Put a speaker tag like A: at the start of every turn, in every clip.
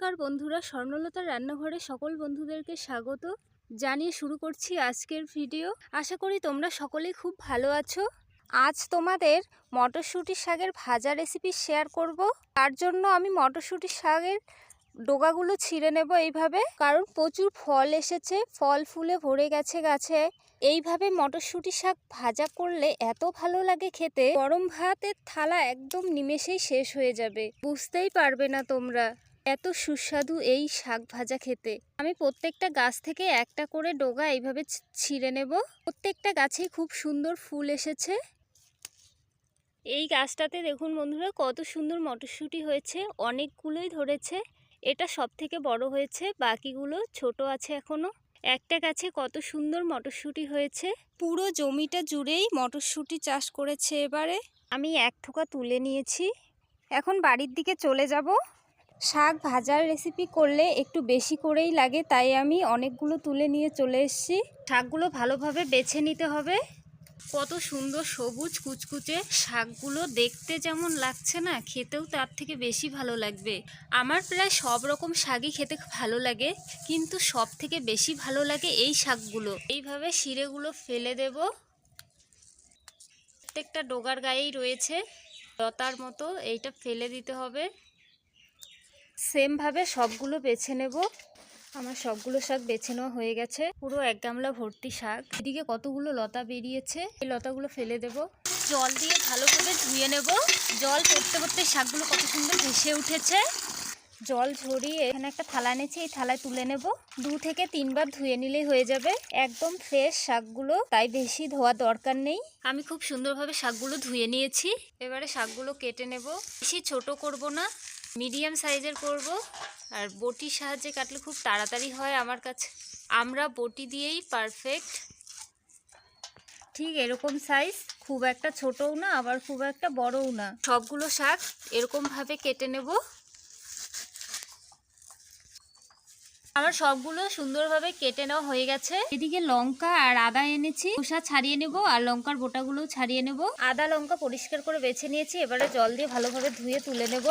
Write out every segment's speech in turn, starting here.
A: নমস্কার বন্ধুরা, স্বর্ণলতার রান্নাঘরে সকল বন্ধুদেরকে স্বাগত। জানিয়ে শুরু করছি আজকের ভিডিও। আশা করি তোমরা সকলেই খুব ভালো আছো। আজ তোমাদের মটরশুঁটি শাকের ভাজা রেসিপি শেয়ার করব। তার জন্য আমি মটরশুঁটি শাকের ডোগাগুলো ছিঁড়ে নেব এইভাবে। কারণ প্রচুর ফল এসেছে, ফল ফুলে ভরে গেছে গাছে। এইভাবে মটরশুঁটি শাক ভাজা করলে এত ভালো লাগে খেতে। গরম ভাতের থালা একদম নিমেষেই শেষ হয়ে যাবে। বুঝতেই পারবে না তোমরা। এত সুস্বাদু এই শাক ভাজা খেতে। আমি প্রত্যেকটা গাছ থেকে একটা করে ডোগা এইভাবে ছিঁড়ে নেব। প্রত্যেকটা গাছেই খুব সুন্দর ফুল এসেছে। এই গাছটাতে দেখুন বন্ধুরা, কত সুন্দর মটরশুঁটি হয়েছে, অনেকগুলোই ধরেছে। এটা সব থেকে বড় হয়েছে, বাকিগুলো ছোট আছে এখনও। একটা গাছে কত সুন্দর মটরশুঁটি হয়েছে। পুরো জমিটা জুড়েই মটরশুঁটি চাষ করেছে এবারে। আমি এক থোকা তুলে নিয়েছি। এখন বাড়ির দিকে চলে যাব। শাক ভাজার রেসিপি করলে একটু বেশি করেই লাগে, তাই আমি অনেকগুলো তুলে নিয়ে চলে এসেছি। শাকগুলো ভালোভাবে বেছে নিতে হবে। কত সুন্দর সবুজ কুচকুচে শাকগুলো দেখতে যেমন লাগছে না, খেতেও তার থেকে বেশি ভালো লাগবে। আমার প্রায় সব রকম শাকই খেতে ভালো লাগে, কিন্তু সব থেকে বেশি ভালো লাগে এই শাকগুলো। এইভাবে শিরেগুলো ফেলে দেব। প্রত্যেকটা ডোগার গায়েই রয়েছে, লতার মতো এইটা ফেলে দিতে হবে। সেমভাবে সবগুলো বেছে নেব। আমার সবগুলো শাক বেছে নেওয়া হয়ে গেছে। পুরো এক গামলা ভর্তি শাক। এদিকে কতগুলো লতা বেরিয়েছে, এই লতাগুলো ফেলে দেব। জল দিয়ে ভালো করে ধুয়ে নেব। জল পড়তে পড়তে শাকগুলো কত সুন্দর ভেসে উঠেছে। জল ঝরিয়ে এখানে একটা থালা এনেছি, এই থালায় তুলে নেব। দু থেকে তিনবার ধুয়ে নিলেই হয়ে যাবে। একদম ফ্রেশ শাকগুলো। তাই বেশি ধোয়া দরকার নেই। আমি খুব সুন্দরভাবে শাকগুলো ধুয়ে নিয়েছি। এবারে শাকগুলো কেটে নেব। বেশি ছোট করব না। মিডিয়াম সাইজের করব। আর বটির সাহায্যে কাটলে খুব তাড়াতাড়ি হয় আমার কাছে। আমরা বটি দিয়েই পারফেক্ট ঠিক এরকম সাইজ খুব একটা ছোটও না আবার খুব একটা বড়ও না। সবগুলো শাক এরকমভাবে কেটে নেব। আমার সবগুলো সুন্দরভাবে কেটে নেওয়া হয়ে গেছে। এদিকে লঙ্কা আর আদা এনেছি। খোসা ছাড়িয়ে নেব আর লঙ্কার বোটাগুলো ছাড়িয়ে নেব। আদা লঙ্কা পরিষ্কার করে বেছে নিয়েছি। এবারে জল দিয়ে ভালোভাবে ধুয়ে তুলে নেব।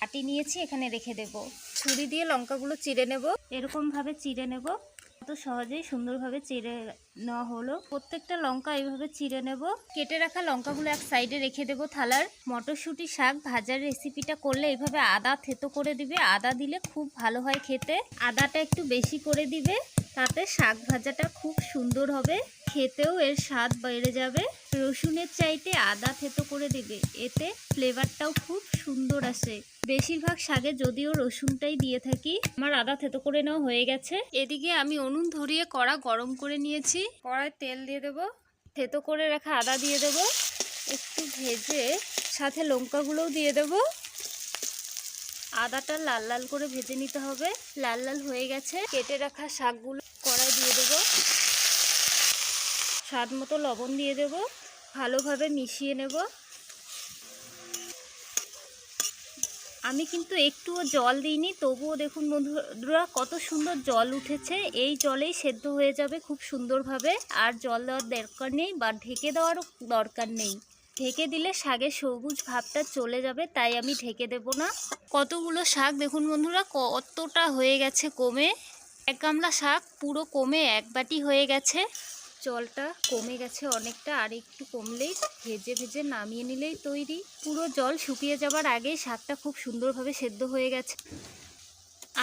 A: কাটি নিয়েছি, এখানে রেখে দেব। ছুরি দিয়ে লঙ্কাগুলো চিড়ে নেব। এরকম ভাবে চিড়ে নেব। কত সহজেই সুন্দরভাবে চিড়ে নেওয়া হলো। প্রত্যেকটা লঙ্কা এইভাবে চিড়ে নেব। কেটে রাখা লঙ্কাগুলো এক সাইডে রেখে দেব থালার। মটরশুঁটি, শাক, ভাজার রেসিপিটা করলে এইভাবে আদা থেতো করে দিবে। আদা দিলে খুব ভালো হয় খেতে। আদাটা একটু বেশি করে দিবে। তাতে শাক ভাজাটা খুব সুন্দর হবে। খেতেও এর স্বাদ বেড়ে যাবে। রসুনের চাইতে আদা থেতো করে দিবে। এতে ফ্লেভারটাও খুব সুন্দর আসে। বেশিরভাগ শাকে যদিও রসুনটাই দিয়ে থাকি, আমার আদা থেতো করে নেওয়া হয়ে গেছে। এদিকে আমি উনুন ধরিয়ে কড়া গরম করে নিয়েছি। কড়ায় তেল দিয়ে দেব, থেতো করে রাখা আদা দিয়ে দেব, একটু ভেজে সাথে লঙ্কাগুলোও দিয়ে দেব। আদাটা লাল লাল করে ভেজে নিতে হবে, লাল লাল হয়ে গেছে। কেটে রাখা শাকগুলো কড়াই দিয়ে দেব। স্বাদ মতো লবণ দিয়ে দেব, ভালোভাবে মিশিয়ে নেব। আমি কিন্তু একটুও জল দিইনি, তবুও দেখুন বন্ধুরা কত সুন্দর জল উঠেছে। এই জলেই সেদ্ধ হয়ে যাবে খুব সুন্দরভাবে। আর জল দেওয়ার দরকার নেই বা ঢেকে দেওয়ারও দরকার নেই। ঢেকে দিলে শাকের সবুজ ভাবটা চলে যাবে, তাই আমি ঢেকে দেব না। কতগুলো শাক দেখুন বন্ধুরা, কতটা হয়ে গেছে কমে। এক গামলা শাক পুরো কমে এক বাটি হয়ে গেছে। জলটা কমে গেছে অনেকটা, আর একটু কমলেই ভেজে ভেজে নামিয়ে নিলেই তৈরি। পুরো জল শুকিয়ে যাবার আগেই শাকটা খুব সুন্দরভাবে সেদ্ধ হয়ে গেছে।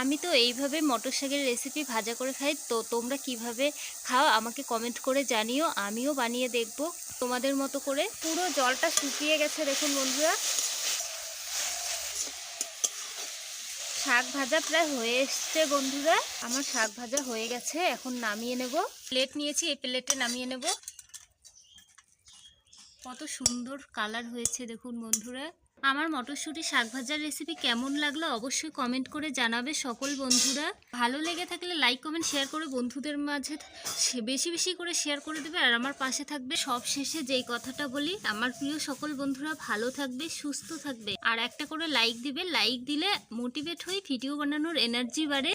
A: আমি তো এইভাবে মটর শাকের রেসিপি ভাজা করে খাই, তো তোমরা কীভাবে খাও আমাকে কমেন্ট করে জানিও, আমিও বানিয়ে দেখব তোমাদের মতো করে। পুরো জলটা শুকিয়ে গেছে, দেখুন বন্ধুরা। শাক ভাজা প্রায় হয়ে এসছে বন্ধুরা। আমার শাক ভাজা হয়ে গেছে, এখন নামিয়ে নেব। প্লেট নিয়েছি, এই প্লেটে নামিয়ে নেব। কত সুন্দর কালার হয়েছে দেখুন বন্ধুরা। আমার মটরশুঁটি শাক ভাজার রেসিপি কেমন লাগল অবশ্যই কমেন্ট করে জানাবে সকল বন্ধুরা। ভালো লেগে থাকলে লাইক কমেন্ট শেয়ার করে বন্ধুদের মাঝে বেশি বেশি করে শেয়ার করে দেবে। আর আমার পাশে থাকবে সব শেষে যেই কথাটা বলি, আমার প্রিয় সকল বন্ধুরা ভালো থাকবে, সুস্থ থাকবে। আর একটা করে লাইক দিবে। লাইক দিলে মোটিভেট হয়ে ভিডিও বানানোর এনার্জি বাড়ে।